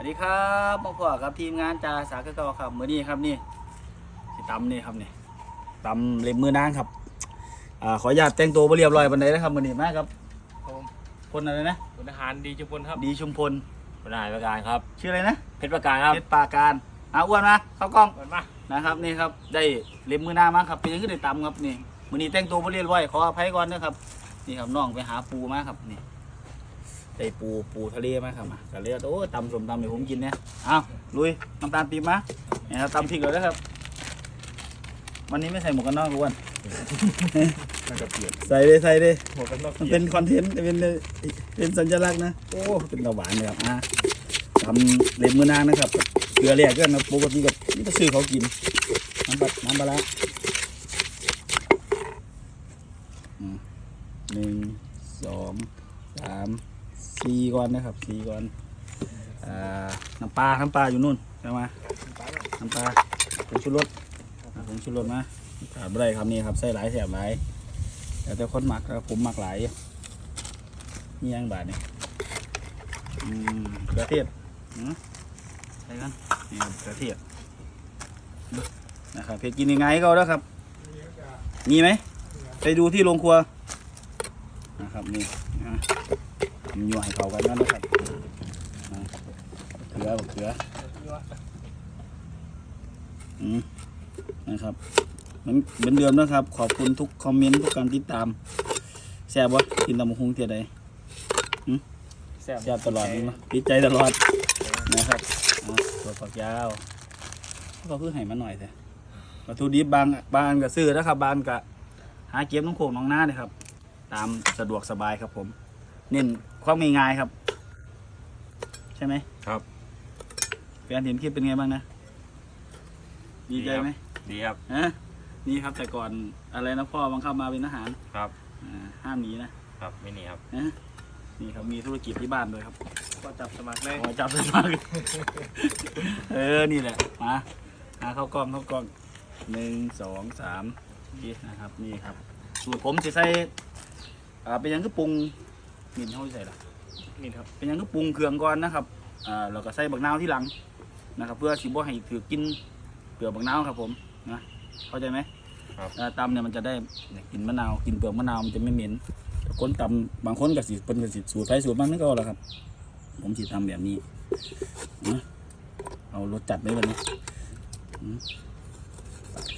วัสดีครับมาพบกับทีมงานจ่าสาเกเก่าครับมื้อนี้ครับนี่สิตำนี่ครับนี่ตำเล็บมือนางครับอ่าขออนุญาตแต่งตัวบ่เรียบร้อยบันไดนะครับมื้อนี้มาครับผมพลอะไรนะคุณทหารดีจุพลครับดีชุมพลคุณนายประการครับ ชื่ออะไรนะเพชรประการครับเพชรปราการอาอ้วนมาเข้ากล้องเปิดมานะครับนี่ครับได้เล็บมือนางมาครับเป็นยังไงได้ตำครับนี่มื้อนี้แต่งตัวบ่เรียบร้อยขออภัยก่อนนะครับนี่ครับน้องไปหาปูมาครับนี่ ได้ปูปูทะเลมาครับมาก็เลยว่าโอ้ยตำสมตำให้ผมกินเนี่ยเอาลุยน้ำตาลปี๊บมาเนี่ยครับตำพริกเลยนะครับ วันนี้ไม่ใส่หมวกกันน็อกอ้วนน่าจะเปลี่ยนใส่เลยใส่เลยหมวกกันน็อกมันเป็นคอนเทนต์เป็นเป็นสัญลักษณ์นะโอ้เป็นตาหวานเลยครับอะทำเล็บมือนางนะครับเกลือแร่ก็นะปกติกับนี่ก็ซื้อเขากินน้ำปลาน้ำปลาร้าอืมหนึ่งสองสามสี่ ก้อนนะครับ สีก้อนอ่าน้ำปลาน้ำปลาอยู่นู่นใช่ไหมน้ำปลาผงชูรสผงชูรสมาขาดไม่ได้ครับนี่ครับใส่หลายแสบหลายแต่แต่คนหมักครับผมหมักหลายอยู่นี่ยังบาทนี่อืมกระเทียมอืมใส่กันนี่ครับกระเทียมนะครับเพจกินยังไงก็แล้วครับมีไหมไปดูที่โรงครัวนะครับนี่อะ ยัวให้เข้ากันนั่นนะครับอะเขือบักเขืออืมนะครับเหมือนเหมือนเดิมนะครับ ขอบคุณทุกคอมเมนต์ทุกการติดตามแซ่บวะกินตำบักหุงเทียใดแซ่บแซ่บตลอดนี่มั้ยติดใจตลอดนะครับอะตัวฝักยาวก็เพิ่งให้มาหน่อยแต่วัตถุดิบบางบางก็ซื้อนะครับบางก็หาเก็บน้องโขงน้องหน้าเลยครับ ตามสะดวกสบายครับผม เน้นความง่ายๆครับ ใช่ไหมครับแฟนเห็นคลิปเป็นไงบ้างนะดีใจไหมดีครับฮะนี่ครับแต่ก่อนอะไรนะพ่อบังคับมาเป็นทหารครับอ่าห้ามหนีนะครับไม่นี่ครับนะนี่ครับมีธุรกิจที่บ้านด้วยครับก็จับสมัครเลยขอจับเลยมากเออนี่แหละมาหาเข้ากล้องเข้ากล้องหนึ่งสองสามนี่นะครับนี่ครับ สูตรผมจะใส่อ่าเป็นหยังก็ปรุง มินเขาสิใส่ละนี่ครับเป็นหยังก็ปรุงเครื่องก่อนนะครับอ่าแล้วก็ใส่บักนาวที่หลังนะครับ เพื่อสิบ่ให้ถือกินเปลือกบักนาวครับผมนะเข้าใจไหมครับ อ่าตำเนี่ยมันจะได้เนี่ยกินมะนาวกินเปลือกมะนาวมันจะไม่เหม็นแต่คนตำบางคนก็สิเป็นก็สิสูตรไทยสูตรมันนั่นก็เอาละครับ ผมสิทำแบบนี้นะเอารสจัดไว้แบบนี้อืม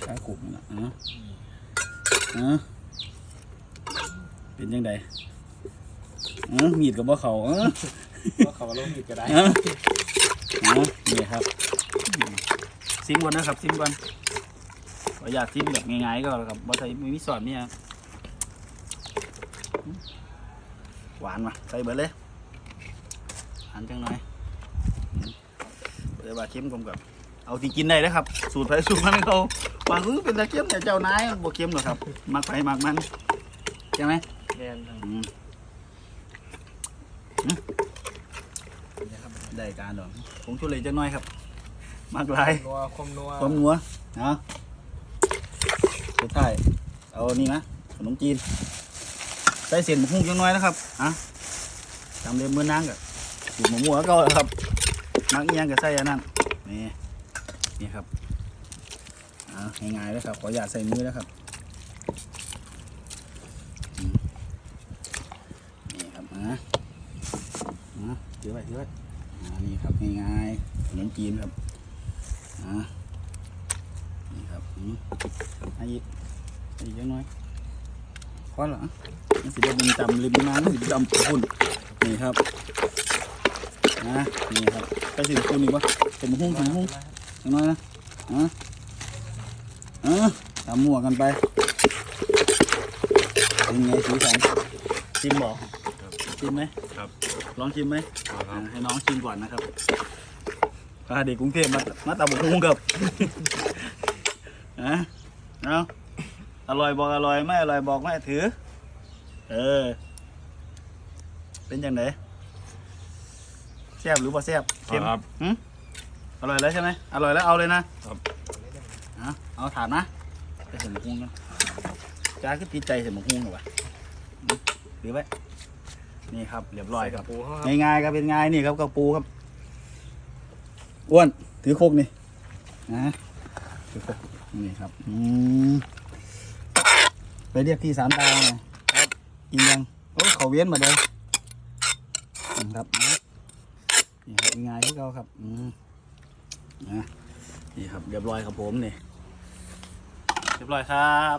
ข้าวกุกนี่แหละอะอะเป็นยังไง อะมีดกับว่าเขาอะก็เขามาลงผิดก็ได้อะอะนี่ครับอืมซิมก่อนนะครับซิมก่อนขออยากซิมแบบง่ายๆก็แล้วครับบ่ใส่ไม่มีสอนเนี่ยหวานมาใส่เบิดเลยหวานจังหน่อยอืมเดี๋ยวว่าเค็มกลมกับเอาที่กินได้แล้วครับ สูตรไผสูตรมันเขาว่าคือเป็นตะเค็มแต่เจ้านายบ่เค็มหรอกครับมักไปมักมันใช่ไหมแน่นครับ อืมอืม ได้การดอกผงชูรสจังน้อยครับ มากหลายนัวคมนัวความนัวนะสุดท้ายเอานี่นะขนมจีนใส่เส้นหมูหุ้งจังน้อยนะครับอะทำเรียมมือนางกับสูตรหมูหัวก็แล้วครับมักอิหยังกับใส่อันนั้นนี่นี่ครับอ่าง่ายๆเลยครับขออย่าตใส่มือนะครับอืมนี่ครับอะ อะถือไว้ถือไว้อ่านี่ครับง่ายๆขนมจีนครับอ่านี่ครับอืมให้อีกให้อีกจังน้อยพอเหรอมันสิได้เป็นจำริมน้ำมันสิจำปุ่นนี่ครับนะนี่ครับไปสิปุ่นอีกวะเป็นหมูหุ้งเป็นหมูหุ้งยังไงนะอะอะตามมั่วกันไปเป็นไงสีสันชิมบอกชิมไหมครับ ลองชิมไหมคอ่ารับให้น้องชิมก่อนนะครับพาเด็กกรุงเทพมามาตามหมูหุ้งกับอะเอาอร่อยบอกอร่อยไม่อร่อยบอกไม่ถือ เออ เป็นยังไงแซ่บหรือบ่แซ่บเค็มครับ หึอร่อยแล้วใช่ไหมอร่อยแล้วเอาเลยนะครับ เอาเอาถาดนะไปเสร็จหมกฮุ้งนะจ้าคือติดใจเสร็จหมกฮุ้งหรอวะหึหรือไว้ นี่ครับเรียบร้อยครับ ปูเขาครับง่ายๆครับเป็นง่ายนี่ครับกระปูครับอ้วนถือโคกนี่นะถือโคกนี่ครับอืมไปเรียกพี่สามตาไงอินยังโอ้เขาเวียนมาเด้ออืมครับนะนี่ครับง่ายที่เขาครับอืมนะนี่ครับเรียบร้อยครับผมนี่เรียบร้อยครับ